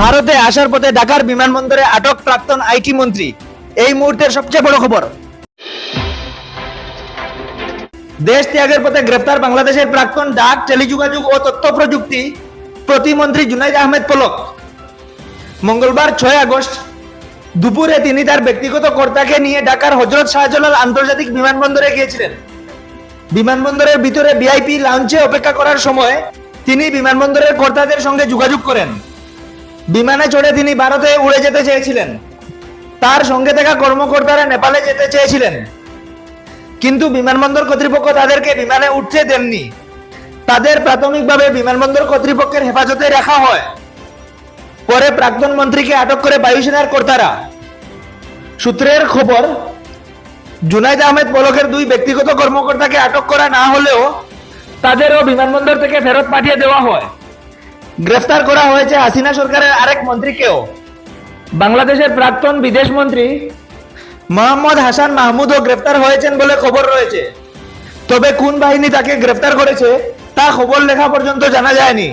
ভারতে আসার পথে ঢাকার বিমানবন্দরে আটক প্রাক্তন আইটি মন্ত্রী। এই মুহূর্তের সবচেয়ে বড় খবর। দেশ ত্যাগের পথে গ্রেফতার বাংলাদেশের প্রাক্তন ডাক, টেলিযোগাযোগ ও তথ্য প্রযুক্তি প্রতিমন্ত্রী জুনাইদ আহমেদ পলক। মঙ্গলবার ছয় আগস্ট দুপুরে তিনি তার ব্যক্তিগত কর্তাকে নিয়ে ঢাকার হজরত শাহজালাল আন্তর্জাতিক বিমানবন্দরে গিয়েছিলেন। বিমানবন্দরের ভিতরে ভিআইপি লাউঞ্জে অপেক্ষা করার সময় তিনি বিমানবন্দরের কর্তাদের সঙ্গে যোগাযোগ করেন। বিমানে চড়ে তিনি ভারতে উড়ে যেতে চেয়েছিলেন। তার সঙ্গে থাকা কর্মকর্তারা নেপালে যেতে চেয়েছিলেন। কিন্তু বিমানবন্দর কর্তৃপক্ষ তাদেরকে বিমানে উঠতে দেননি। তাদের প্রাথমিকভাবে বিমানবন্দর কর্তৃপক্ষের হেফাজতে রাখা হয়। পরে প্রাক্তন মন্ত্রীকে আটক করে বায়ুসেনার কর্তারা। সূত্রের খবর, জুনাইদ আহমেদ পলকের দুই ব্যক্তিগত কর্মকর্তাকে আটক করা না হলেও তাদেরও বিমানবন্দর থেকে ফেরত পাঠিয়ে দেওয়া হয়। গ্রেফতার করা হয়েছে হাসিনা সরকারের আরেক মন্ত্রীকেও। বাংলাদেশের প্রাক্তন বিদেশ মন্ত্রী মোহাম্মদ হাসান মাহমুদও গ্রেফতার হয়েছেন বলে খবর রয়েছে। তবে কোন বাহিনী তাকে গ্রেফতার করেছে তা খবর লেখা পর্যন্ত জানা যায়নি।